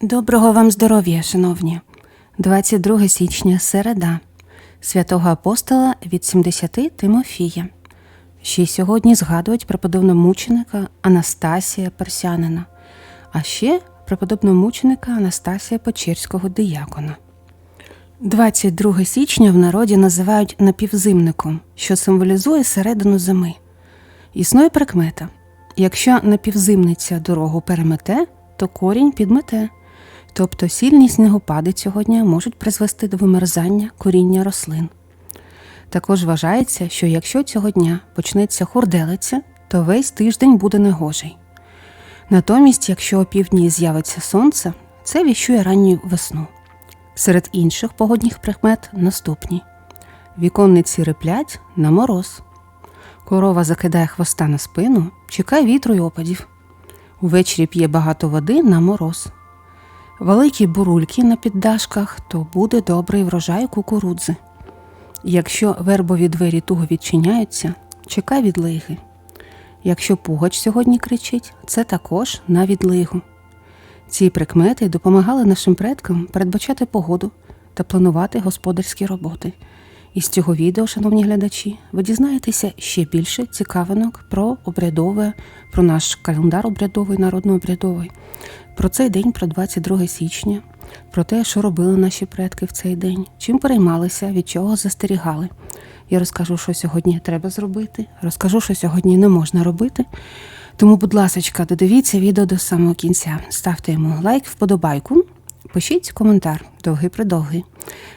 Доброго вам здоров'я, шановні. 22 січня, середа, святого апостола від 70 Тимофія. Ще й сьогодні згадують преподобного мученика Анастасія Персянина, а ще преподобного мученика Анастасія Печерського диякона. 22 січня в народі називають напівзимником, що символізує середину зими. Існує прикмета: якщо напівзимниця дорогу перемете, то корінь підмете. Тобто сильні снігопади цього дня можуть призвести до вимерзання коріння рослин. Також вважається, що якщо цього дня почнеться хурделиця, то весь тиждень буде негожий. Натомість, якщо опівдні з'явиться сонце, це віщує ранню весну. Серед інших погодних прикмет наступні: віконниці риплять на мороз, корова закидає хвоста на спину, чекає вітру й опадів. Увечері п'є багато води на мороз. Великі бурульки на піддашках, то буде добрий врожай кукурудзи. Якщо вербові двері туго відчиняються, чекай відлиги. Якщо пугач сьогодні кричить, це також на відлигу. Ці прикмети допомагали нашим предкам передбачати погоду та планувати господарські роботи. Із цього відео, шановні глядачі, ви дізнаєтеся ще більше цікавинок про обрядове, про наш календар обрядовий, народно-обрядовий, про цей день, про 22 січня, про те, що робили наші предки в цей день, чим переймалися, від чого застерігали. Я розкажу, що сьогодні треба зробити, розкажу, що сьогодні не можна робити. Тому, будь ласка, додивіться відео до самого кінця. Ставте йому лайк, вподобайку, пишіть коментар, довгий придовгий.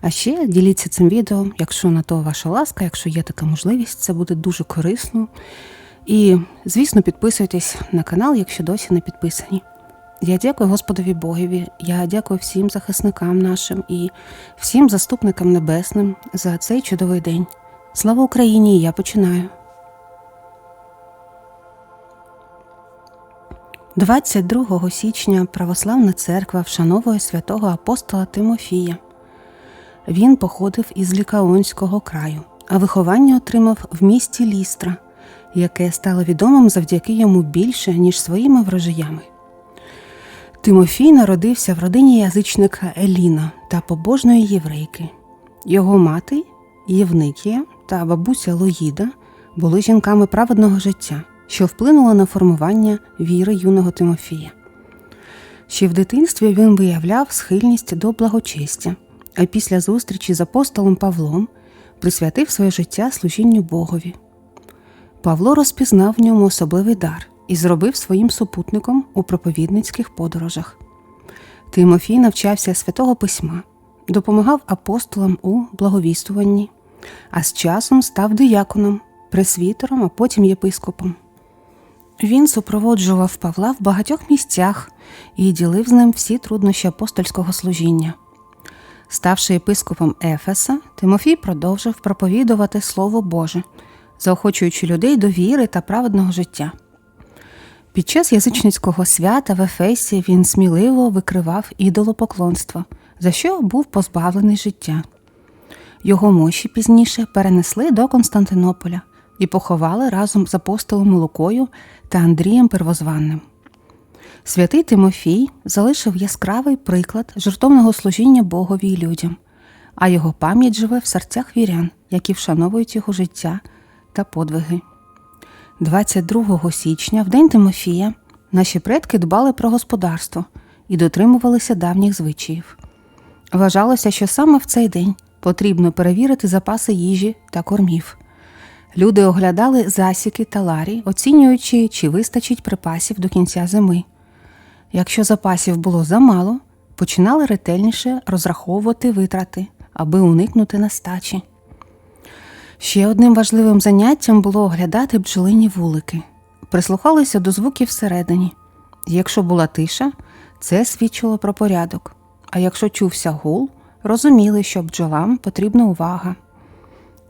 А ще діліться цим відео, якщо на то ваша ласка, якщо є така можливість, це буде дуже корисно. І, звісно, підписуйтесь на канал, якщо досі не підписані. Я дякую Господові Богові, я дякую всім захисникам нашим і всім заступникам небесним за цей чудовий день. Слава Україні! Я починаю. 22 січня Православна церква вшановує святого апостола Тимофія. Він походив із Лікаонського краю, а виховання отримав в місті Лістра, яке стало відомим завдяки йому більше, ніж своїми врожаями. Тимофій народився в родині язичника Еліна та побожної єврейки. Його мати Євникія та бабуся Лоїда були жінками праведного життя, що вплинуло на формування віри юного Тимофія. Ще в дитинстві він виявляв схильність до благочестя, а після зустрічі з апостолом Павлом присвятив своє життя служінню Богові. Павло розпізнав в ньому особливий дар і зробив своїм супутником у проповідницьких подорожах. Тимофій навчався святого письма, допомагав апостолам у благовістуванні, а з часом став дияконом, пресвітером, а потім єпископом. Він супроводжував Павла в багатьох місцях і ділив з ним всі труднощі апостольського служіння. Ставши єпископом Ефеса, Тимофій продовжив проповідувати Слово Боже, заохочуючи людей до віри та праведного життя. Під час язичницького свята в Ефесі він сміливо викривав ідолопоклонство, за що був позбавлений життя. Його мощі пізніше перенесли до Константинополя і поховали разом з апостолом Лукою та Андрієм Первозванним. Святий Тимофій залишив яскравий приклад жертовного служіння Богові й людям, а його пам'ять живе в серцях вірян, які вшановують його життя та подвиги. 22 січня, в день Тимофія, наші предки дбали про господарство і дотримувалися давніх звичаїв. Вважалося, що саме в цей день потрібно перевірити запаси їжі та кормів. Люди оглядали засіки та ларі, оцінюючи, чи вистачить припасів до кінця зими. Якщо запасів було замало, починали ретельніше розраховувати витрати, аби уникнути нестачі. Ще одним важливим заняттям було оглядати бджолині вулики, прислухалися до звуків всередині. Якщо була тиша, це свідчило про порядок, а якщо чувся гул, розуміли, що бджолам потрібна увага.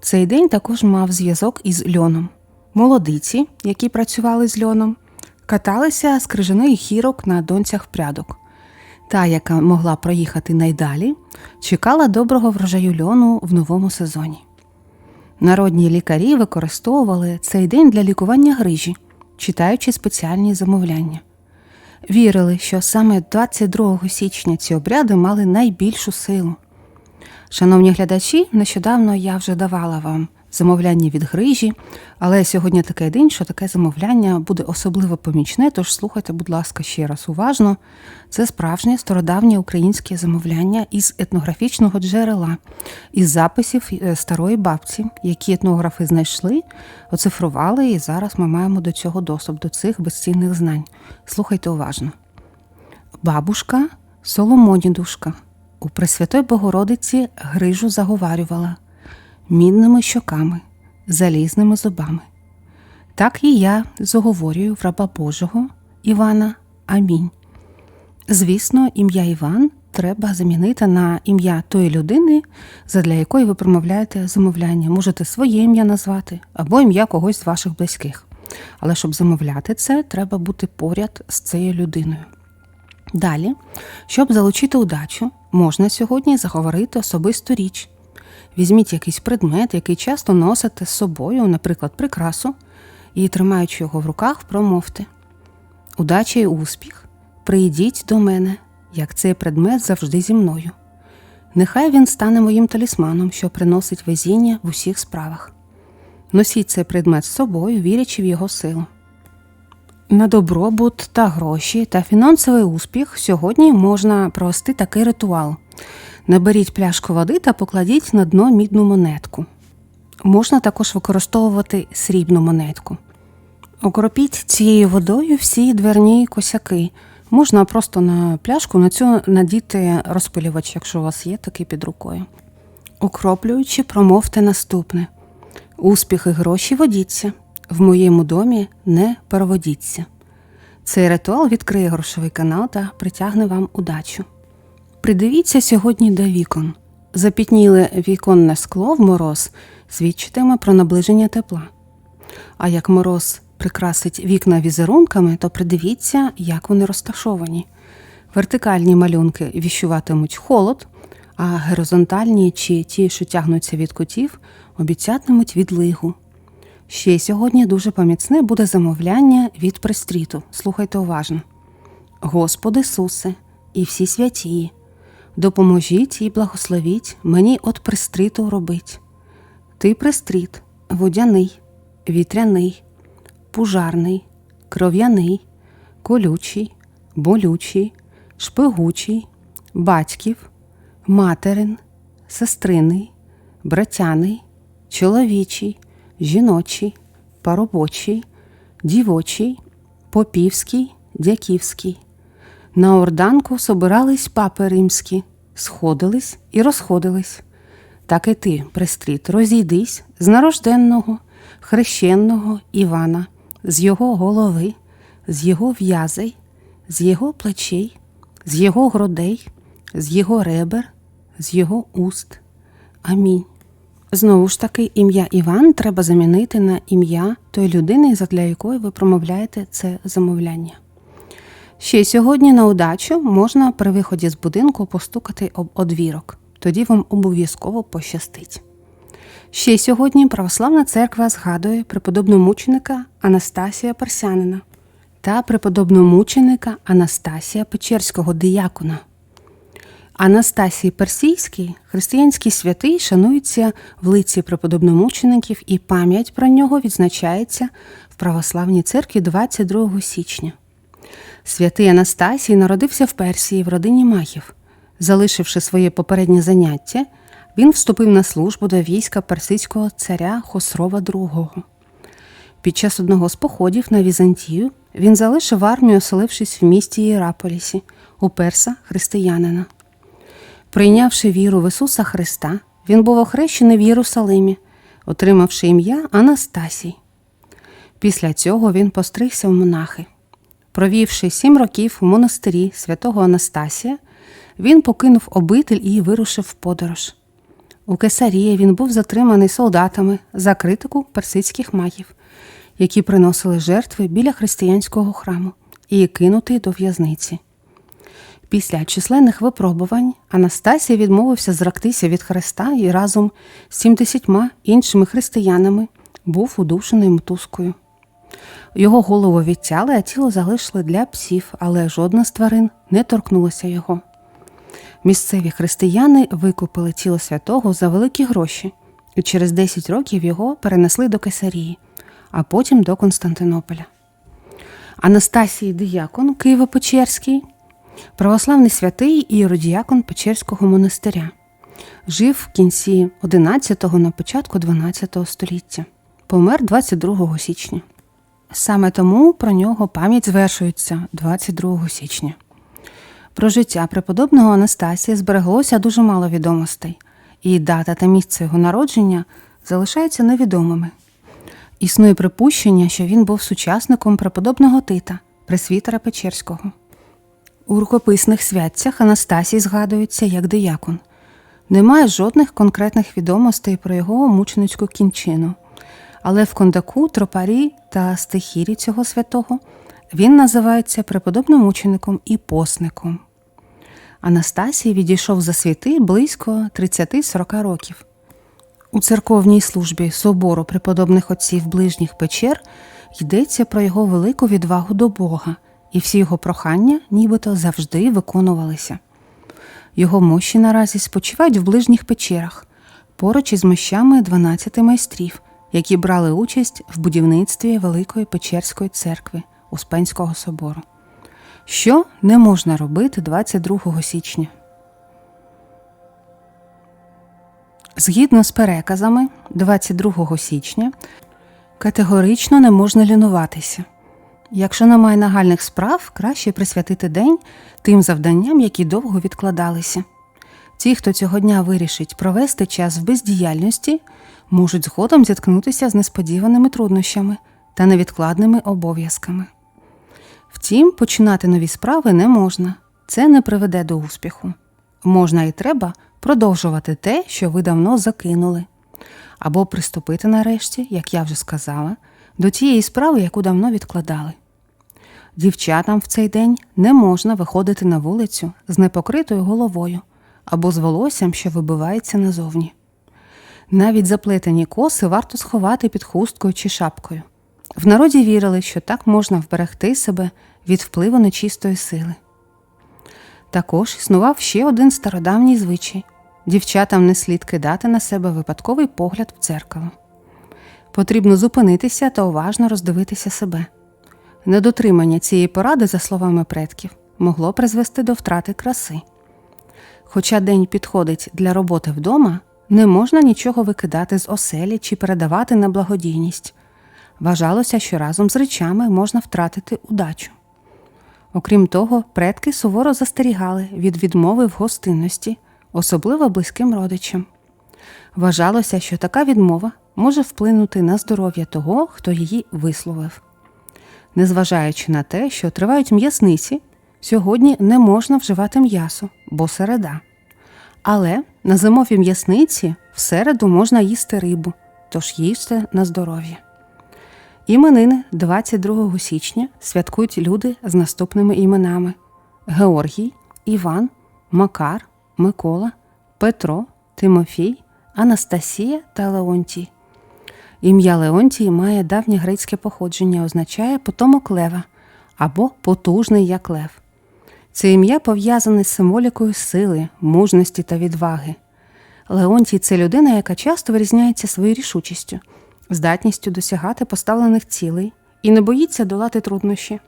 Цей день також мав зв'язок із льоном. Молодиці, які працювали з льоном, каталися з крижаної хірок на донцях прядок. Та, яка могла проїхати найдалі, чекала доброго врожаю льону в новому сезоні. Народні лікарі використовували цей день для лікування грижі, читаючи спеціальні замовляння. Вірили, що саме 22 січня ці обряди мали найбільшу силу. Шановні глядачі, нещодавно я вже давала вам замовляння від грижі, але сьогодні такий день, що таке замовляння буде особливо помічне, тож слухайте, будь ласка, ще раз уважно. Це справжнє стародавнє українське замовляння із етнографічного джерела, із записів е, старої бабці, які етнографи знайшли, оцифрували, і зараз ми маємо до цього доступ, до цих безцінних знань. Слухайте уважно. Бабушка Соломонідушка у Пресвятой Богородиці грижу заговарювала мідними щоками, залізними зубами. Так і я заговорюю в раба Божого Івана Амінь. Звісно, ім'я Іван треба замінити на ім'я тої людини, задля якої ви промовляєте замовляння. Можете своє ім'я назвати або ім'я когось з ваших близьких. Але щоб замовляти це, треба бути поряд з цією людиною. Далі, щоб залучити удачу, можна сьогодні заговорити особисту річ. Візьміть якийсь предмет, який часто носите з собою, наприклад, прикрасу, і, тримаючи його в руках, промовте. Удача і успіх, прийдіть до мене, як цей предмет завжди зі мною. Нехай він стане моїм талісманом, що приносить везіння в усіх справах. Носіть цей предмет з собою, вірячи в його силу. На добробут та гроші та фінансовий успіх сьогодні можна провести такий ритуал. Наберіть пляшку води та покладіть на дно мідну монетку. Можна також використовувати срібну монетку. Окропіть цією водою всі дверні косяки. Можна просто на пляшку на цю надіти розпилювач, якщо у вас є такий під рукою. Окроплюючи, промовте наступне: Успіх і гроші водіться, в моєму домі не переводіться. Цей ритуал відкриє грошовий канал та притягне вам удачу. Придивіться сьогодні до вікон. Запітніле віконне скло в мороз свідчитиме про наближення тепла. А як мороз прикрасить вікна візерунками, то придивіться, як вони розташовані. Вертикальні малюнки віщуватимуть холод, а горизонтальні чи ті, що тягнуться від кутів, обіцятимуть відлигу. Ще сьогодні дуже поміцне буде замовляння від пристріту. Слухайте уважно. Господи Ісусе, і всі святії, допоможіть і благословіть мені от пристріту робить. Ти пристріт, водяний, вітряний, пужарний, кров'яний, колючий, болючий, шпигучий, батьків, материн, сестриний, братяний, чоловічий, жіночий, паробочий, дівочий, попівський, дяківський. На орданку собирались папи римські, сходились і розходились. Так і ти, пристріт, розійдись з нарожденного, хрещенного Івана, з його голови, з його в'язей, з його плечей, з його грудей, з його ребер, з його уст. Амінь. Знову ж таки, ім'я Іван треба замінити на ім'я тої людини, задля якої ви промовляєте це замовляння. Ще сьогодні на удачу можна при виході з будинку постукати об одвірок, тоді вам обов'язково пощастить. Ще сьогодні Православна церква згадує преподобного мученика Анастасія Парсянина та преподобного мученика Анастасія Печерського диякона. Анастасій Персійський, християнський святий, шанується в лиці преподобномучеників і пам'ять про нього відзначається в Православній церкві 22 січня. Святий Анастасій народився в Персії в родині Махів. Залишивши своє попереднє заняття, він вступив на службу до війська персидського царя Хосрова II. Під час одного з походів на Візантію він залишив армію, оселившись в місті Єраполісі, у перса християнина. Прийнявши віру в Ісуса Христа, він був охрещений в Єрусалимі, отримавши ім'я Анастасій. Після цього він постригся в монахи. Провівши сім років у монастирі святого Анастасія, він покинув обитель і вирушив в подорож. У Кесарії він був затриманий солдатами за критику персидських магів, які приносили жертви біля християнського храму і кинутий до в'язниці. Після численних випробувань Анастасій відмовився зрактися від Христа і разом з сімдесятьма іншими християнами був удушений мотузкою. Його голову відтяли, а тіло залишили для псів, але жодна з тварин не торкнулася його. Місцеві християни викупили тіло святого за великі гроші, і через 10 років його перенесли до Кесарії, а потім до Константинополя. Анастасій Диякон Києво-Печерський, православний святий і іродіякон Печерського монастиря. Жив в кінці 11-го на початку 12 століття. Помер 22 січня. Саме тому про нього пам'ять звершується 22 січня. Про життя преподобного Анастасія збереглося дуже мало відомостей, і дата та місце його народження залишаються невідомими. Існує припущення, що він був сучасником преподобного Тита, пресвітера Печерського. У рукописних святцях Анастасій згадується як диякон. Немає жодних конкретних відомостей про його мученицьку кінчину, але в кондаку, тропарі та стихірі цього святого він називається преподобним мучеником і посником. Анастасій відійшов за світи близько 30-40 років. У церковній службі собору преподобних отців ближніх печер йдеться про його велику відвагу до Бога, і всі його прохання нібито завжди виконувалися. Його мощі наразі спочивають в ближніх печерах, поруч із мощами 12 майстрів, які брали участь в будівництві Великої Печерської церкви Успенського собору. Що не можна робити 22 січня? Згідно з переказами, 22 січня категорично не можна лінуватися. Якщо немає нагальних справ, краще присвятити день тим завданням, які довго відкладалися. Ті, хто цього дня вирішить провести час в бездіяльності, можуть згодом зіткнутися з несподіваними труднощами та невідкладними обов'язками. Втім, починати нові справи не можна, це не приведе до успіху. Можна і треба продовжувати те, що ви давно закинули, або приступити нарешті, як я вже сказала, до тієї справи, яку давно відкладали. Дівчатам в цей день не можна виходити на вулицю з непокритою головою або з волоссям, що вибивається назовні. Навіть заплетені коси варто сховати під хусткою чи шапкою. В народі вірили, що так можна вберегти себе від впливу нечистої сили. Також існував ще один стародавній звичай дівчатам не слід кидати на себе випадковий погляд в дзеркало. Потрібно зупинитися та уважно роздивитися себе. Недотримання цієї поради, за словами предків, могло призвести до втрати краси. Хоча день підходить для роботи вдома, не можна нічого викидати з оселі чи передавати на благодійність. Вважалося, що разом з речами можна втратити удачу. Окрім того, предки суворо застерігали від відмови в гостинності, особливо близьким родичам. Вважалося, що така відмова може вплинути на здоров'я того, хто її висловив. Незважаючи на те, що тривають м'ясниці, сьогодні не можна вживати м'ясо, бо середа. Але на зимовій м'ясниці в середу можна їсти рибу, тож їжте на здоров'я. Іменини 22 січня святкують люди з наступними іменами: Георгій, Іван, Макар, Микола, Петро, Тимофій, Анастасія та Леонтій. Ім'я Леонтій має давнє грецьке походження, означає потомок лева або потужний як лев. Це ім'я пов'язане з символікою сили, мужності та відваги. Леонтій це людина, яка часто вирізняється своєю рішучістю, здатністю досягати поставлених цілей і не боїться долати труднощі.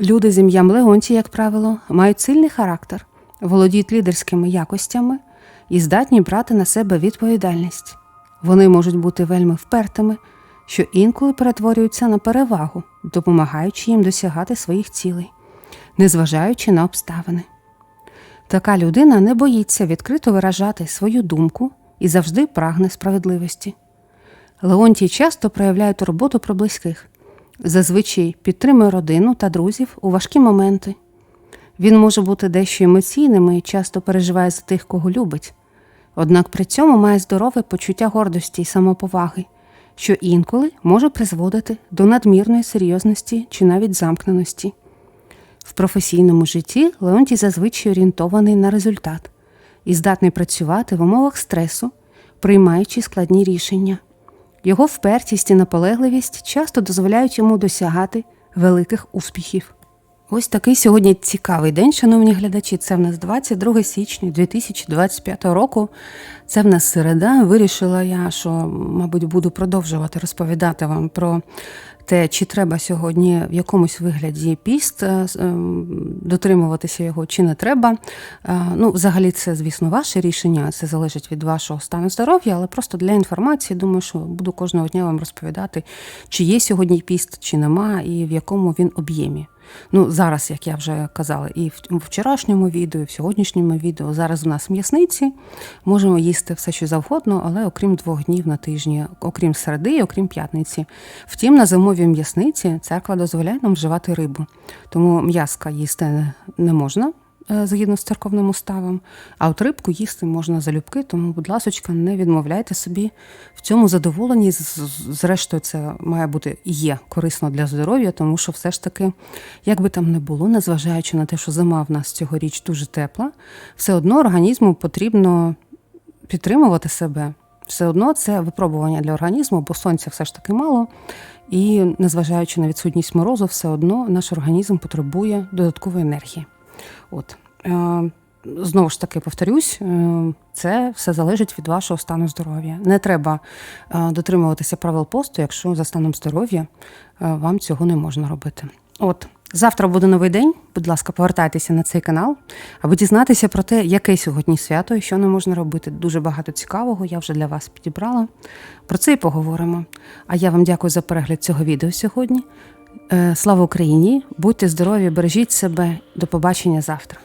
Люди з ім'ям Леонтій, як правило, мають сильний характер, володіють лідерськими якостями і здатні брати на себе відповідальність. Вони можуть бути вельми впертими, що інколи перетворюються на перевагу, допомагаючи їм досягати своїх цілей, незважаючи на обставини. Така людина не боїться відкрито виражати свою думку і завжди прагне справедливості. Леонтій часто проявляє турботу про близьких, зазвичай підтримує родину та друзів у важкі моменти. Він може бути дещо емоційним і часто переживає за тих, кого любить, однак при цьому має здорове почуття гордості й самоповаги, що інколи може призводити до надмірної серйозності чи навіть замкненості. В професійному житті Леонтій зазвичай орієнтований на результат і здатний працювати в умовах стресу, приймаючи складні рішення. Його впертість і наполегливість часто дозволяють йому досягати великих успіхів. Ось такий сьогодні цікавий день, шановні глядачі. Це в нас 22 січня 2025 року. Це в нас середа. Вирішила я, що, мабуть, буду продовжувати розповідати вам про те, чи треба сьогодні в якомусь вигляді піст, е, ем, дотримуватися його, чи не треба. Е, Ну, взагалі, це, звісно, ваше рішення, це залежить від вашого стану здоров'я, але просто для інформації, думаю, що буду кожного дня вам розповідати, чи є сьогодні піст, чи нема, і в якому він об'ємі. Ну, зараз, як я вже казала, і в вчорашньому відео, і в сьогоднішньому відео. Зараз у нас м'ясниці. Можемо їсти все, що завгодно, але окрім двох днів на тижні, окрім середи і окрім п'ятниці. Втім, на зимовій м'ясниці церква дозволяє нам вживати рибу. Тому м'яска їсти не можна. Е, Згідно з церковним уставом, а от рибку їсти можна залюбки, тому, будь ласочка, не відмовляйте собі в цьому задоволенні. Зрештою, це має бути і є корисно для здоров'я, тому що все ж таки, як би там не було, незважаючи на те, що зима в нас цьогоріч дуже тепла, все одно організму потрібно підтримувати себе. Все одно це випробування для організму, бо сонця все ж таки мало. І незважаючи на відсутність морозу, все одно наш організм потребує додаткової енергії. От. Е, Знову ж таки повторюсь, е, це все залежить від вашого стану здоров'я. Не треба е, дотримуватися правил посту, якщо за станом здоров'я вам цього не можна робити. От завтра буде новий день. Будь ласка, повертайтеся на цей канал, аби дізнатися про те, яке сьогодні свято і що не можна робити. Дуже багато цікавого я вже для вас підібрала. Про це і поговоримо. А я вам дякую за перегляд цього відео сьогодні. Е, Слава Україні! Будьте здорові, бережіть себе. До побачення завтра.